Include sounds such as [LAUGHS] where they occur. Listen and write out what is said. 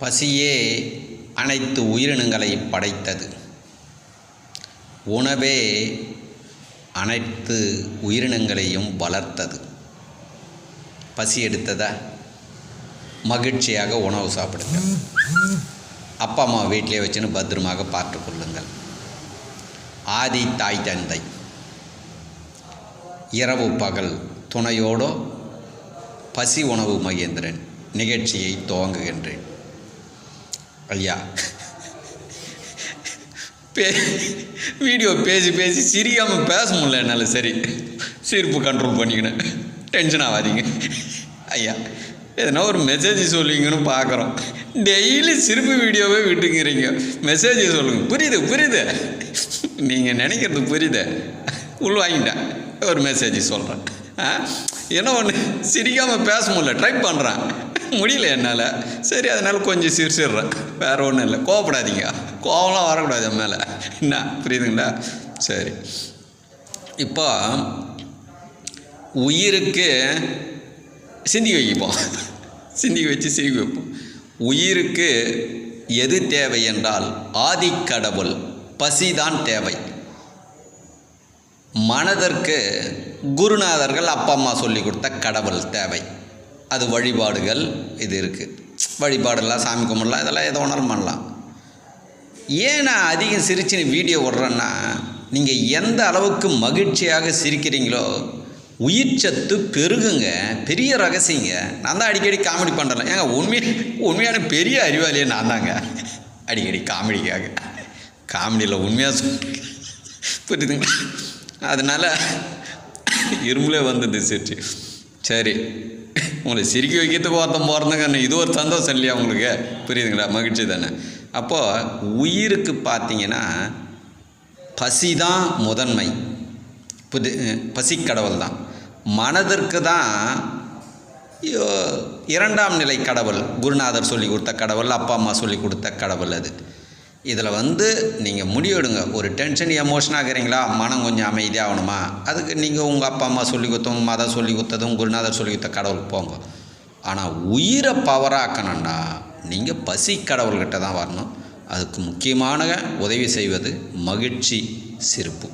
பசியே அனைத்து உயிரினங்களை படைத்தது. உணவே அனைத்து உயிரினங்களையும் வளர்த்தது. பசி எடுத்ததா? மகிழ்ச்சியாக உணவு சாப்பிடுங்க அப்பா அம்மா வீட்டிலே வச்சுன்னு பத்திரமாக பார்த்து கொள்ளுங்கள். ஆதி தாய் தந்தை. இரவு பகல் துணையோடோ பசி உணவு மகேந்திரன் நிகழ்ச்சியை துவங்குகின்றேன். ஐயா. பே வீடியோ பேசி பேசி சிரிக்காமல் பேச முடியல என்னால் சரி. சிரிப்பு கண்ட்ரோல் பண்ணிக்கினேன். டென்ஷன் ஆகாதீங்க. ஐயா எதனா ஒரு மெசேஜ் சொல்லுவீங்கன்னு பார்க்குறோம் டெய்லி சிரிப்பு வீடியோவே விட்டுங்கிறீங்க மெசேஜ் சொல்லுங்கள் புரியுது புரியுது. நீங்கள் நினைக்கிறது புரியுது. உள் வாங்கிட்டேன் ஒரு மெசேஜ் சொல்கிறேன் ஆ? என்ன ஒன்று சிரிக்காமல் பேச முடியல. ட்ரை பண்ணுறேன் [LAUGHS] முடியல என்னால். சரி அதனால் கொஞ்சம் சிரிச்சிடுறேன். வேறு ஒன்றும் இல்லை. கோவப்படாதீங்க. கோவம்லாம் வரக்கூடாது என் மேலே. என்ன? புரியுதுங்களா? சரி. இப்போ உயிருக்கு சிந்திக்க வைப்போம். சிந்திக்க வச்சு சிரிக்க வைப்போம். உயிருக்கு எது தேவை என்றால் ஆதிக்கடவுள் பசிதான் தேவை. மனதிற்கு குருநாதர்கள் அப்பா அம்மா சொல்லி கொடுத்த கடவுள் தேவை. அது வழிபாடுகள் இது இருக்குது வழிபாடெல்லாம் சாமி கும்பிடலாம் இதெல்லாம் எதோ ஒன்றும் பண்ணலாம். ஏன் நான் அதிகம் சிரிச்சுன்னு வீடியோ விட்றேன்னா நீங்கள் எந்த அளவுக்கு மகிழ்ச்சியாக சிரிக்கிறீங்களோ உயிர் சத்து பெருகுங்க பெரிய ரகசியங்க. நான் தான் அடிக்கடி காமெடி பண்ணுறேன் ஏங்க உண்மை உண்மையான பெரிய அறிவாளியே நான் தாங்க. அடிக்கடி காமெடிக்காக. காமெடியில் உண்மையாக சொல் புரியுதுங்களா? அதனால் இரும்புலே வந்தது சிரிச்சு. சரி. உங்களை சிரிக்க வைக்கிறதுக்கு ஒருத்தன் போகிறதுங்க இது ஒரு சந்தோஷம் இல்லையா உங்களுக்கு? புரியுதுங்களா? மகிழ்ச்சி தானே? அப்போது உயிருக்கு பார்த்தீங்கன்னா பசி தான் முதன்மை. புது பசிக்கடவுள் தான். மனதிற்கு தான் இரண்டாம் நிலை கடவுள். குருநாதர் சொல்லி கொடுத்த கடவுள் அப்பா அம்மா சொல்லி கொடுத்த கடவுள் அது. இதில் வந்து நீங்கள் முடிவெடுங்க. ஒரு டென்ஷன் எமோஷன் ஆகுறீங்களா? மனம் கொஞ்சம் அமைதியாகணுமா? அதுக்கு நீங்கள் உங்கள் அப்பா அம்மா சொல்லி கொடுத்தவங்க மதம் சொல்லி கொடுத்ததும் குருநாதர் சொல்லி கொடுத்த கடவுளுக்கு போங்க. ஆனால் உயிரை பவராக்கணும்னா நீங்கள் பசி கடவுள்கிட்ட தான் வரணும். அதுக்கு முக்கியமான உதவி செய்வது மகிழ்ச்சி சிரிப்பு.